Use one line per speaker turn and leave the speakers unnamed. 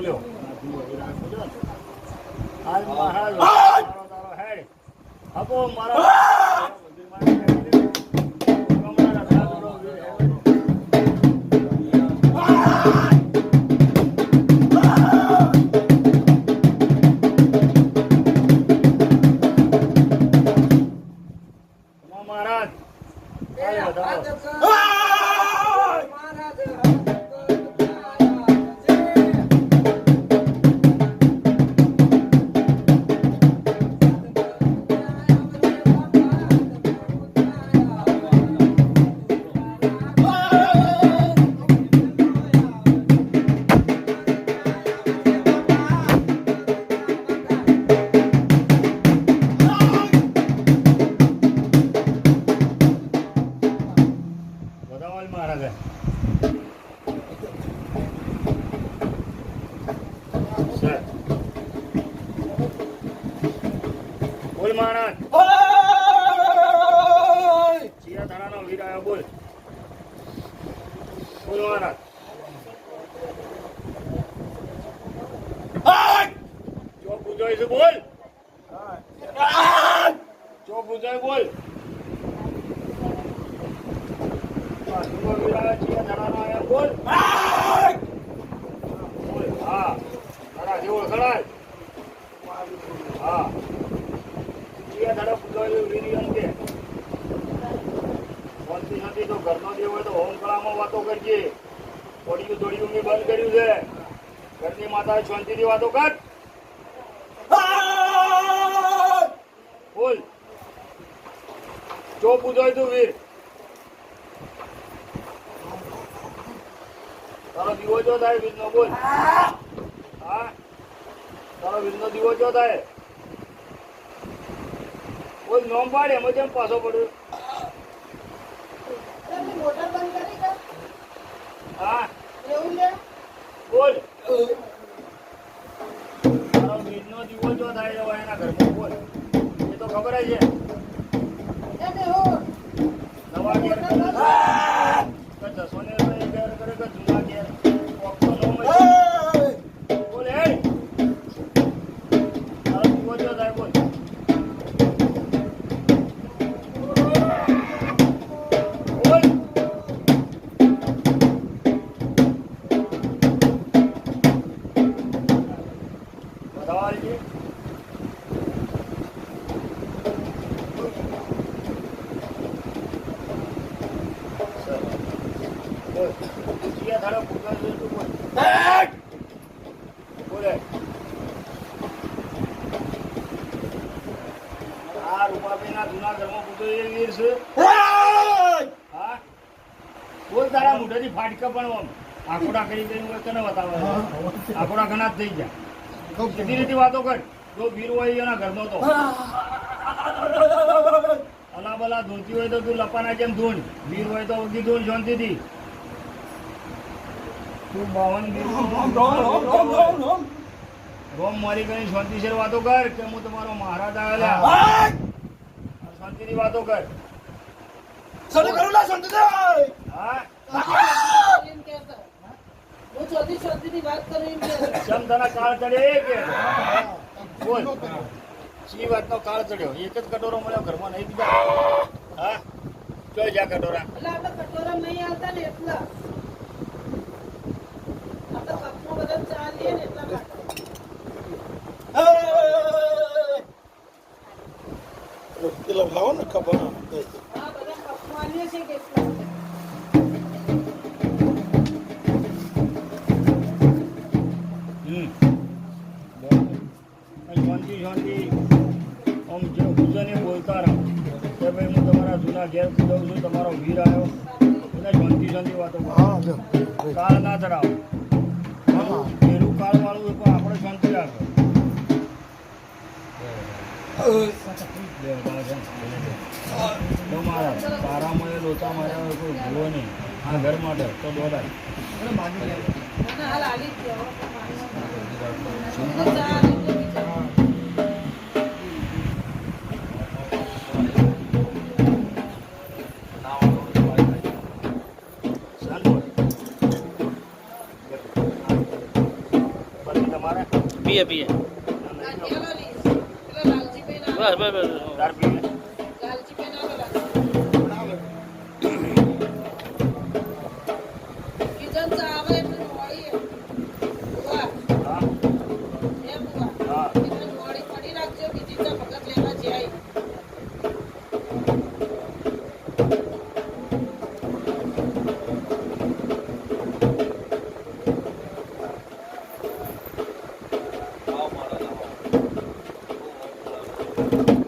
બોલ્યો. આજ મહારાજ હેડ. આપો મારા બોલ મહારાજ. ચિયા ધારાનો વીર આવ્યો બોલ. બોલ મહારાજ. જો પૂજાય છે બોલ. જો પૂજાય બોલ. બોલ. હા. જેવો ખડાય હા. બોલ. જો પૂજોય તું વીર. તારો દીવો જો થાય, વીરનો બોલ. હા? તારો વીરનો દીવો જો થાય. બોલ નોમ પાડ, એમાં જેમ પાછો પડ્યો. હા. બોલ. મારો વીરનો દીવો જો થાય એના ઘરમાં, બોલ. એ તો ખબર જ છે. નવા ઘેર ને ઘેર કરે કે આ રૂપાબેનના જૂના ઘરમાં પૂજો એ વીર છે? હા? બોલ તારા મોઢેથી ફાટકા પણ આમ કરી કરીને હોય તને બતાવે આંખોડા ઘણા જ થઈ ગયા. સીધી રીતે વાતો કર. જો વીર હોય એના ઘરનો તો. અલા બલા ધૂનતી હોય તો તું લપાના જેમ ધૂન. વીર હોય તો ઉગી ધૂન શાંતિથી. તું બાવન વીર રોમ મારી કઈ શાંતિશીલ વાતો કર કે હું તમારો મહારાજ આવેલા. શાંતિથી વાતો કર.
વાત કરું એમ કે
કાળ ચડે કે? વાતનો કાળ ચડ્યો? એક જ કટોરો મળ્યો ઘરમાં નહીં બીજા? હા. જોઈ જા કટોરા.
કટોરા નહીં આવતા ને એટલા આપણે કપમાં બધા ચાલીએ ને એટલા માટે. એટલા માટે.
હમ. શાંતિ શાંતિ આમ જે પૂજાને બોલતા રહો. કે ભાઈ હું તમારા જૂના ઘેર પૂજાવું છું તમારો વીર આવ્યો. એને શાંતિ શાંતિ વાતો કરો. કાળ ના ધરાવો. પેલું કાળ વાળું પણ આપણે શાંતિ રાખો. તો મારા તારામાં લોચા માર્યા કોઈ ભૂલો નહીં આ ઘર માટે તો દોડાય
મને હાલ આલી જ દો. ચાલે તો બીજા.
શાંત બોલ. બધા
પીએ પીએ બસ બસ બસ
Thank you. Thank you.